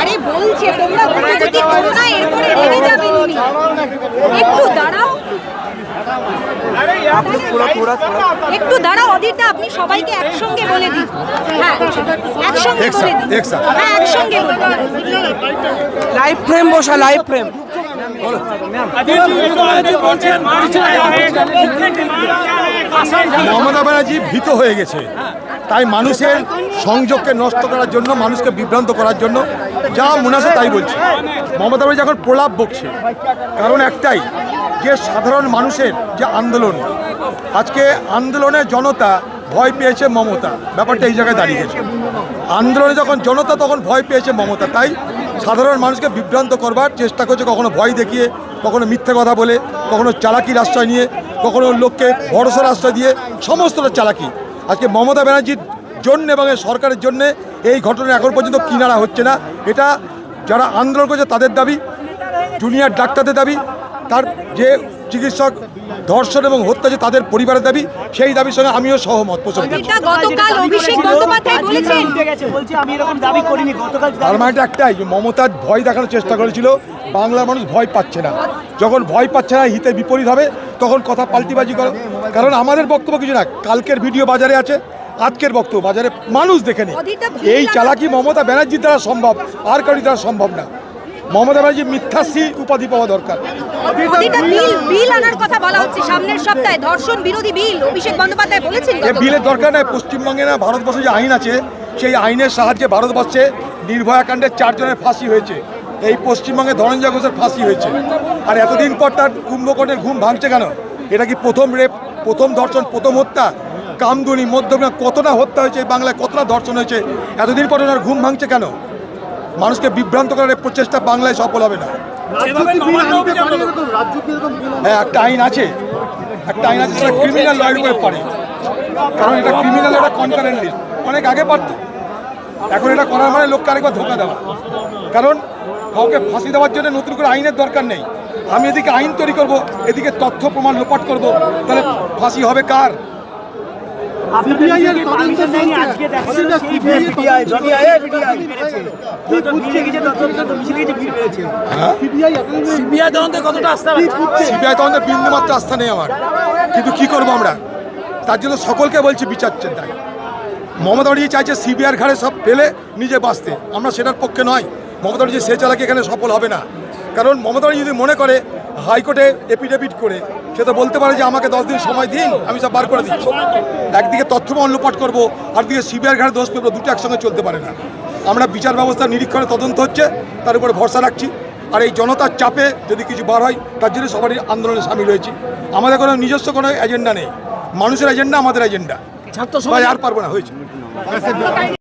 আরে বলছে তোমরা করো না এরপরে রেগে উনি। একটু দাঁড়াও। একটু দাঁড়াও অদিতা আপনি সবাইকে একসঙ্গে বলে দিন। হ্যাঁ একসঙ্গে বলে দিন। হ্যাঁ একসঙ্গে লাইভ ফ্রেম বসা লাইভ ফ্রেম মমতা ব্যানার্জি ভীত হয়ে গেছে। তাই মানুষের সংযোগকে নষ্ট করার জন্য, মানুষকে বিভ্রান্ত করার জন্য যা মনে আছে তাই বলছে। মমতা ব্যানার্জি এখন প্রলাপ বকছে। কারণ একটাই, যে সাধারণ মানুষের যে আন্দোলন, আজকে আন্দোলনের জনতা ভয় পেয়েছে মমতা। ব্যাপারটা এই জায়গায় দাঁড়িয়েছে আন্দোলনে যখন জনতা, তখন ভয় পেয়েছে মমতা। তাই সাধারণ মানুষকে বিভ্রান্ত করবার চেষ্টা করছে, কখনো ভয় দেখিয়ে, কখনো মিথ্যে কথা বলে, কখনো চালাকির আশ্রয় নিয়ে, কখনো লোককে ভরসার আশ্রয় দিয়ে, সমস্তটা চালাকি। আজকে মমতা ব্যানার্জির জন্য এবং সরকারের জন্য এই ঘটনা এখন পর্যন্ত কিনারা হচ্ছে না। এটা যারা আন্দোলন করছে তাদের দাবি, জুনিয়র ডাক্তারদের দাবি তার যে চিকিৎসক ধর্ষণ এবং হত্যা যে তাদের পরিবারের দাবি সেই দাবির সঙ্গে আমিও সহমত পোষণ করছি। অদিতা গতকাল অভিষেক বন্দ্যোপাধ্যায় বলেছেন। গেছে বলছি আমি এরকম দাবি করিনি গতকাল তার মানে একটাই যে মমতার ভয় দেখানোর চেষ্টা করেছিল বাংলার মানুষ ভয় পাচ্ছে না। যখন ভয় পাচ্ছে না হিতে বিপরীত হবে তখন কথা পাল্টিবাজি করো। কারণ আমাদের বক্তব্য কিছু না কালকের ভিডিও বাজারে আছে আজকের বক্তব্য বাজারে মানুষ দেখে নি এই চালাকি মমতা ব্যানার্জির দ্বারা সম্ভব আর কারোর দ্বারা সম্ভব না। মমতা ব্যানার্জি মিথ্যাশ্রী উপাধি পাওয়া দরকার। বিল বিল আনার কথা বলা হচ্ছে। সামনের সপ্তাহে ধর্ষণ বিরোধী বিল অভিষেক বন্দ্যোপাধ্যায় বলেছেন বিলের দরকার নেই। পশ্চিমবঙ্গে না ভারতবর্ষে যে আইন আছে সেই আইনের সাহায্যে ভারতবর্ষে নির্ভয়া কাণ্ডের চারজনের ফাঁসি হয়েছে। এই পশ্চিমবঙ্গে ধনঞ্জয় ঘোষের ফাঁসি হয়েছে। আর এতদিন পর তার কুম্ভকোণের ঘুম ভাঙছে কেন? এটা কি প্রথম রেপ প্রথম ধর্ষণ প্রথম হত্যা? কামদুনি মধ্যমে কতটা হত্যা হয়েছে বাংলায় কতটা ধর্ষণ হয়েছে? এতদিন পর ওনার ঘুম ভাঙছে কেন? মানুষকে বিভ্রান্ত করার প্রচেষ্টা বাংলায় সফল হবে না। হ্যাঁ একটা আইন আছে। একটা আইন আছে সেটা ক্রিমিনাল লয়ের উপরে পড়ে। কারণ এটা ক্রিমিনাল একটা কনকারেন্ট লিস্ট অনেক আগে পারত। এখন এটা করার মানে লোককে আরেকবার ধোকা দেওয়া। কারণ কাউকে ফাঁসি দেওয়ার জন্য নতুন করে আইনের দরকার নেই। আমি এদিকে আইন তৈরি করব এদিকে তথ্য প্রমাণ লোপাট করব। তাহলে ফাঁসি হবে কার? সিবিআই তদন্ত কতটা আস্থা সিবিআই তদন্তে বিন্দু আস্থা নেই আমার। কিন্তু কি করব আমরা? তার জন্য সকলকে বলছি বিচার চাই মমতা ব্যানার্জি চাইছে সিবিআর ঘাড়ে সব ফেলে নিজে বাঁচতে। আমরা সেটার পক্ষে নয়। মমতা ব্যানার্জি সে চালাকি এখানে সফল হবে না। কারণ মমতা ব্যানার্জি যদি মনে করে হাইকোর্টে এপিডেভিট করে। সে তো বলতে পারে যে আমাকে দশ দিন সময় দিন আমি সব বার করে দিচ্ছি। একদিকে তথ্য প্রমাণ লোপাট করব আর দিকে সিবিআর ঘাড়ে দোষ পেবো দুটো একসঙ্গে চলতে পারে না। আমরা বিচার ব্যবস্থার নিরীক্ষণে তদন্ত হচ্ছে তার উপরে ভরসা রাখছি। আর এই জনতার চাপে যদি কিছু বার হয় তার জন্য সবারই আন্দোলনে সামিল হয়েছি। আমাদের কোনো নিজস্ব কোনো এজেন্ডা নেই। মানুষের এজেন্ডা আমাদের এজেন্ডা ছাত্র ভাই আর পারব না হয়েছে।